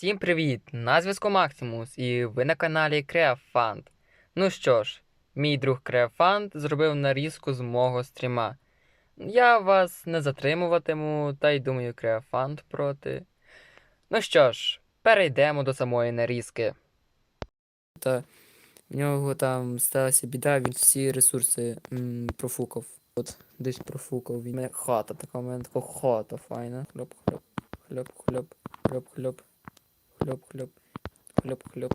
Всім привіт! На зв'язку Максимус, і ви на каналі Креафанд. Ну що ж, мій друг Креафанд зробив нарізку з мого стріма. Я вас не затримуватиму, та й думаю, Креафанд проти. Ну що ж, перейдемо до самої нарізки. Та в нього там сталася біда, він всі ресурси м, профукав. От десь профукав. Хата така, у мене така хата файна. Хлоп, хлоп, хлоп, хлоп, хлоп, хлоп. Хлоп, хлоп, хлоп, хлоп,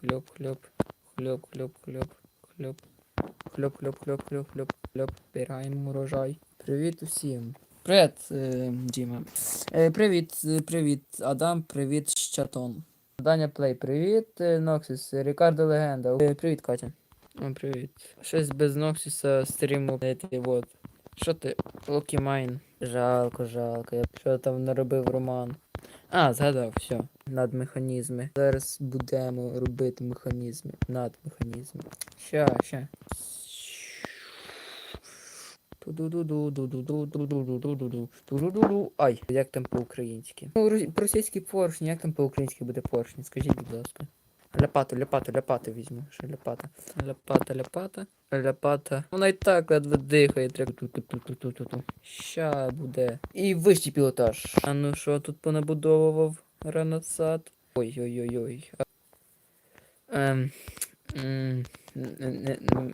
хлоп, хлоп, хлоп, хлоп, хлоп, хлоп, хлоп, хлоп, хлоп, хлоп, хлоп, хлоп, збираємо урожай. Привіт усім. Привіт, е, Діма. Е, привіт, е, привіт, Адам, привіт, Щатон. Даня Плей, привіт, е, Ноксіс, Рікардо Легенда. Е, привіт, Катя. Привіт. Щось без Ноксіса стріму. Е. Що ти? Локі Майн. Жалко, жалко. Я що там наробив Роман. А, згадав, все. Надмеханізми. Зараз будемо робити механізми. Надмеханізми. Що, що. Ай, як там по-українськи? Ну, російський поршень, як там по-українськи буде поршень? Скажіть, будь ласка. Ляпату, ляпату, ляпату візьму. Ще ляпата. Ляпата, ляпата. Ляпата. Вона і так ледве дихає. Ща буде. І вищий пілотаж. А ну що тут понабудовував Ренасад? Ой-ой-ой-ой. Ем.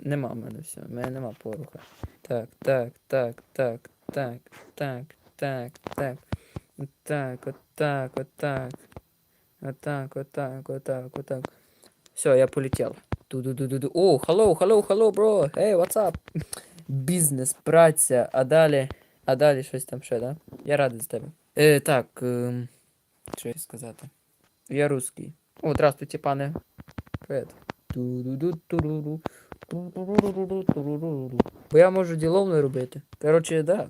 Нема в мене все. В мене нема поруха. Так, так, так, так, так, так, так, так. Так, отак, отак. Отак, отак, отак, отак. Все, я полетел. Ду-ду-ду-ду-ду. О, hello, hello, hello, bro. Hey, what's up? Бізнес, праця, а далі. А далі щось там ще, да? Я радий з тебе. Е, так, ем, що я сказати? Я русский. О, здравствуйте, пане. Привет. Ту-ду-ду-ту-ду-ду. Ту-ду-ду-ду-ду-ду-ду-ду. Бо я можу ділов не робити. Короче, да.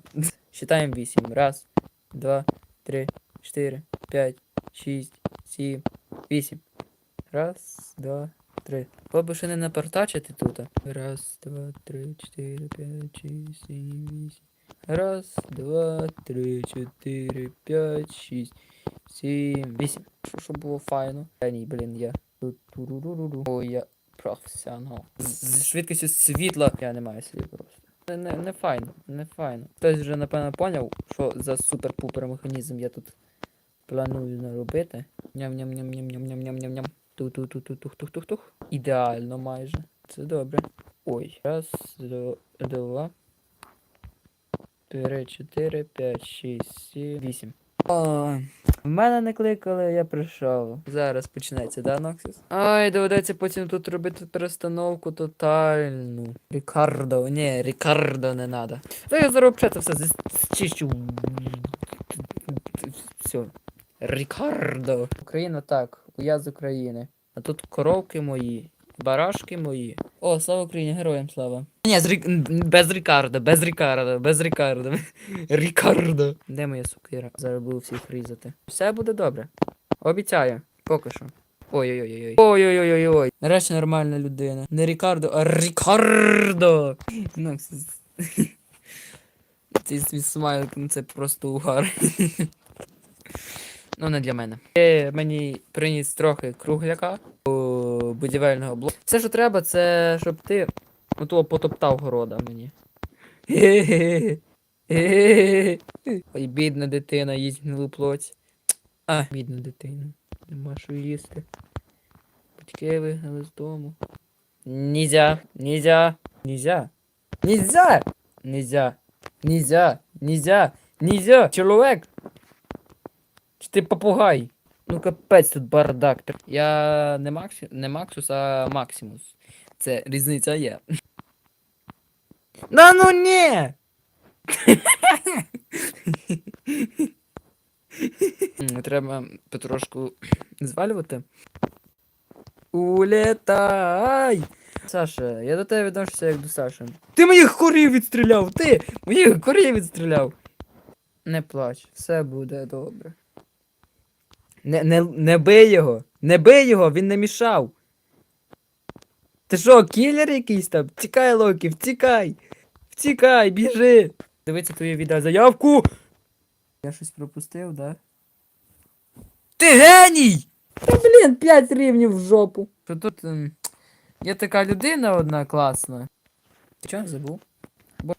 Считаємо вісім. Раз, два, три, чотири, п'ять, шість, Сім, вісім. Раз, два, три. Бо ще не напортачити тут. Раз, два, три, чотири, п'ять, шість, сім, вісім. Раз, два, три, чотири, п'ять, шість, сім, вісім. Що, щоб було файно. А ні, блін, я. Ой, я професіонал. З швидкістю світла я не маю слів просто. Не, не, не файно, не файно. Хтось вже напевно поняв, що за супер-пупер механізм я тут планую наробити. Ням-ням-ням-ням-ням-ням-ням-ням. Тух-тух-тух-тух-тух-тух-тух. Ідеально майже. Це добре. Ой. Раз, два. Три, чотири, п'ять, шість, сім, вісім. В мене не кликали, я прийшов. Зараз почнеться, да, Ноксіс? Ай, доведеться потім тут робити перестановку тотальну. Рікардо, ні, Рікардо не надо. Та я зараз все зчищу. Все. Рікардо. Україна так, я з України. А тут коровки мої, барашки мої. О, слава Україні, героям слава. Ні, з Рік... без Рікардо, без Рікардо, без Рікардо. Рікардо. Де моя сукира? Зараз буду всіх різати. Все буде добре. Обіцяю. Поки що. Ой-ой-ой-ой. Ой-ой-ой-ой. Нарешті нормальна людина. Не Рікардо, а Рікардо. Ну. Цей свій смайлик, ну це просто угар. Ну, не для мене. Е, мені приніс трохи кругляка о, будівельного блоку. Все, що треба, це щоб ти ну, того потоптав города мені. Ой, бідна дитина, їсть гнилу плоть. А, бідна дитина. Нема що їсти. Батьки вигнали з дому. Нельзя, нельзя, нельзя. Нельзя! Нельзя. Нельзя. Нельзя. Нельзя. Чоловік. Чи ти попугай? Ну капець тут бардак. Я не, Максі... не Максус, а Максимус. Це різниця є. Да ну ні! Треба потрошку звалювати. Улетай! Саша, я до тебе відношуся як до Саші. Ти моїх корів відстріляв! Ти моїх корів відстріляв! Не плач, все буде добре. Не, не, не бий його! Не бий його, він не мішав! Ти що, кілер якийсь там? Тікай, Локі, втікай! Втікай, біжи! Дивіться твою відеозаявку! Я щось пропустив, да? Ти геній! Та блін, 5 рівнів в жопу. Що тут ем, є така людина одна класна. Чого забув? Бо...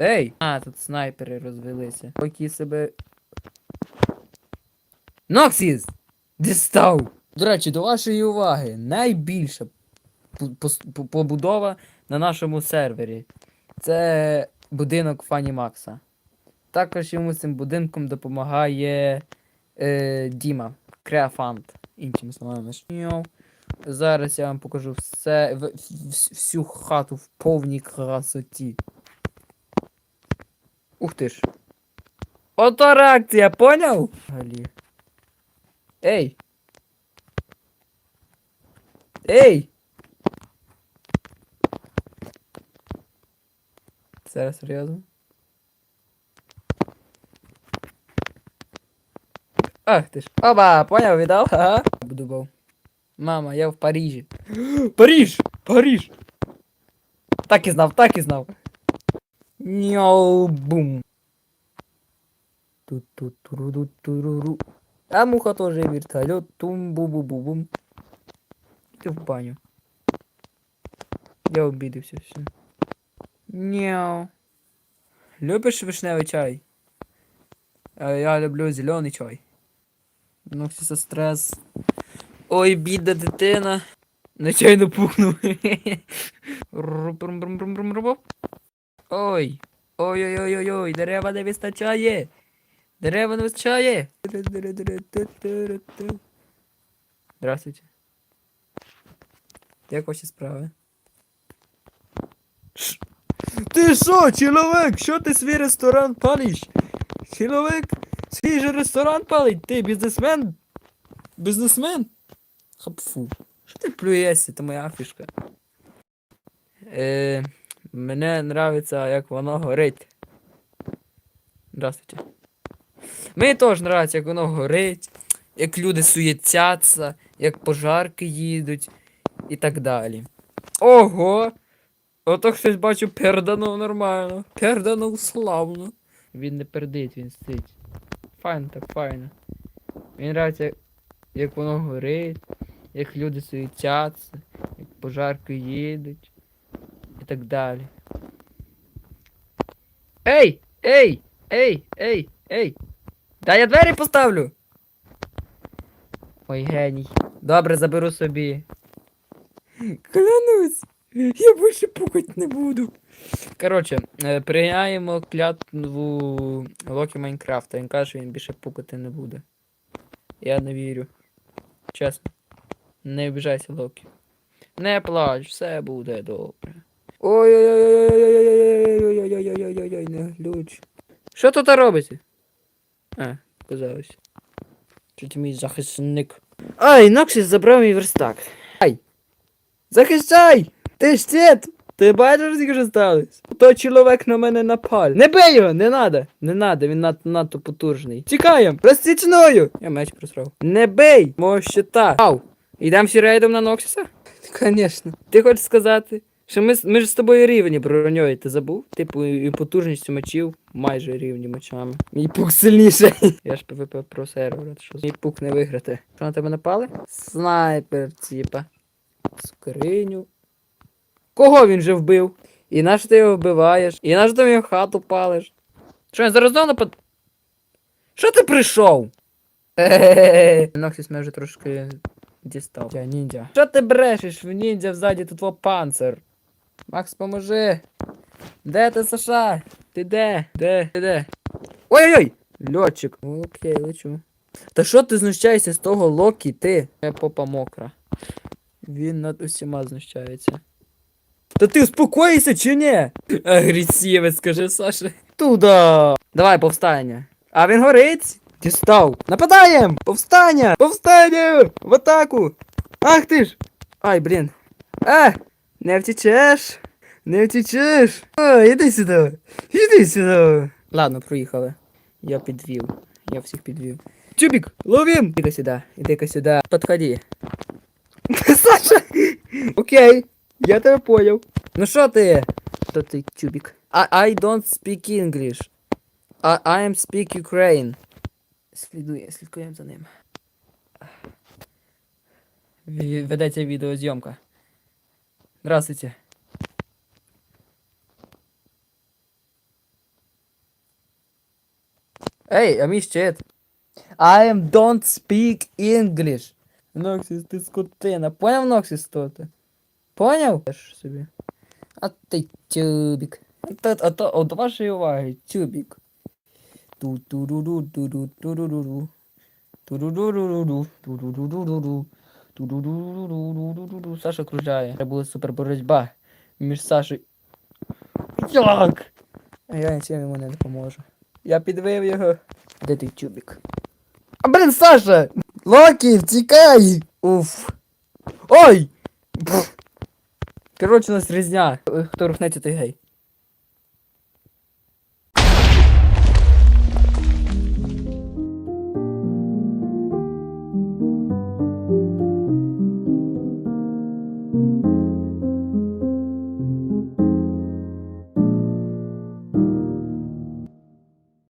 Ей! А, тут снайпери розвелися. Які себе. Ноксіс! Дістав! До речі, до вашої уваги, найбільша побудова на нашому сервері. Це будинок Фані Макса. Також йому цим будинком допомагає е, Діма, Креафант, іншими словами. Зараз я вам покажу все, всю хату в повній красоті. Ух ти ж. Ото реакція, поняв? Галі. Ей! Ей! Це серйозно? Ах ти ж. Оба, поняв, віддав? Ага. Буду Будував. Мама, я в Парижі. Париж! Париж! Так і знав, так і знав. Ньоу, бум. Ту-ту-туру-туру-ру. А муха тоже вертолет. Тум-бу-бу-бу-бум. Ти в баню. Я обідався все. Няу. Любиш вишневий чай? А я люблю зелений чай. Ну, все стрес. Ой, бідна дитина. Нечайно пухнув. Ой. Ой-ой-ой-ой, дерева не вистачає. Дерева не вистачає. Здравствуйте. Як ваші справи? Ти що, чоловік? Що ти свій ресторан палиш? Чоловік, свій же ресторан палить, ти бізнесмен? Бізнесмен? Хапфу. Що ти плюєшся, це моя фішка. Е, мене нравиться, як воно горить. Здравствуйте. Мені теж нравиться, як воно горить, як люди суєтяться, як пожарки їдуть і так далі. Ого! Ото хтось бачу перданув нормально. Перданув славно. Він не пердить, він сидить. Файно так, файно. Мені нравиться, як воно горить, як люди суетяться, як пожарки їдуть і так далі. Ей! Ей! Ей! Ей! Ей! Дай я двері поставлю! Ой, геній. Добре, заберу собі. Клянусь, я більше пукать не буду. Коротше, е, прийняємо клятву Локі Майнкрафта. Він каже, він більше пукати не буде. Я не вірю. Чесно. Не обіжайся, Локі. Не плач, все буде добре. Ой-ой-ой-ой-ой-ой-ой-ой-ой-ой-ой-ой-ой, Що? А, казалось. Чуть мій захисник. Ай, Ноксіс забрав мій верстак. Ай! Захищай! Ти ж тет! Ти бачиш, скільки сталося? То чоловік на мене напаль. Не бий його, не надо. Не надо, він над, надто потужний. Тікаєм! Розсічною! Я меч просрав. Не бий! Мого щита. Ау! Ідем всі рейдом на Ноксіса? Конечно. Ти хочеш сказати, що ми, ми ж з тобою рівні броньою, ти забув? Типу, і потужністю мечів майже рівні мечами. Мій пук сильніший. Я ж ПВП про сервер, що мій пук не виграти. Що на тебе напали? Снайпер, типа. Скриню. Кого він же вбив? І на що ти його вбиваєш? І на що ти в хату палиш? Що, він зараз знову напад... Що ти прийшов? Ноксіс мене вже трошки дістав. Я ніндзя. Що ти брешеш? В ніндзя взаді тут во панцир. Макс, поможи. Де ти, Саша? Ти де? Де? Ти де? Ой-ой-ой! Льотчик. Окей, лечу. Та що ти знущаєшся з того Локі, ти? Моя попа мокра. Він над усіма знущається. Та ти успокоїшся чи ні? Агресивець, скажи Саша. Туда. Давай, повстання. А він горить. Дістав. Нападаєм! Повстання! Повстання! В атаку! Ах ти ж! Ай, блін. А! Не втічеш! Не втічеш! О, іди сюди! Іди сюди! Ладно, проїхали. Я підвів. Я всіх підвів. Чубік, ловим! Іди сюди, іди-ка сюди. Подходи. Саша! Окей, я тебе понял. Ну що ти? Хто ти, Чубік? I, I don't speak English. I, I am speak Ukraine. Слідує, слідкуємо за ним. Ведеться відеозйомка. Здравствуйте. Ей, а мій щит. I am don't speak English. Ноксіс, ти скотина. Поняв, Ноксіс, хто ти? Поняв? Теж собі. А ти тюбік. А то, от вашої уваги, тюбік. Ту-ту-ру-ру-ту-ру-ту-ру-ру-ру. Ту-ру-ру-ру-ру-ру. Ту-ру-ру-ру-ру-ру. Ту-ру-ру-ру-ру-ру-ру. Саша кружляє. Це була супер боротьба між Сашою. Як? А я нічим йому не допоможу. Я підвив його. Де ти тюбік? А блін, Саша! Локі, втікай! Уф. Ой! Коротше, у нас різня. Хто рухнеться, той гей.